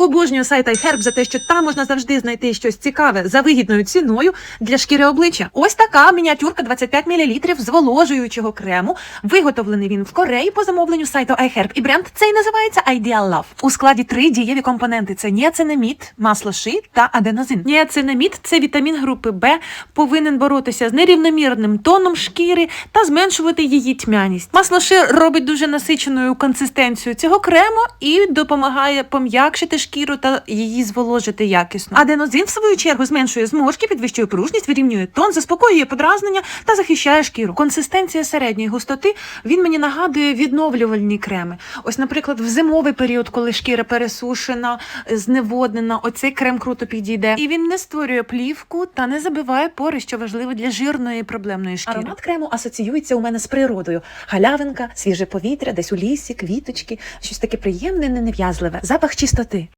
Обожнюю сайт iHerb за те, що там можна завжди знайти щось цікаве за вигідною ціною для шкіри обличчя. Ось така мініатюрка 25 мл зволожуючого крему. Виготовлений він в Кореї по замовленню сайту iHerb. І бренд цей називається Ideal Love. У складі три дієві компоненти: це ніацинамід, масло ши та аденозин. Ніацинамід – це вітамін групи Б, повинен боротися з нерівномірним тоном шкіри та зменшувати її тьмяність. Масло ши робить дуже насиченою консистенцію цього крему і допомагає пом'якшити шкіру та її зволожити якісно. Аденозин, в свою чергу, зменшує зморшки, підвищує пружність, вирівнює тон, заспокоює подразнення та захищає шкіру. Консистенція середньої густоти він мені нагадує відновлювальні креми. Ось, наприклад, в зимовий період, коли шкіра пересушена, зневоднена, оцей крем круто підійде. І він не створює плівку та не забиває пори, що важливо для жирної проблемної шкіри. Аромат крему асоціюється у мене з природою. Галявинка, свіже повітря, десь у лісі, квіточки, щось таке приємне, ненав'язливе. Запах чистоти.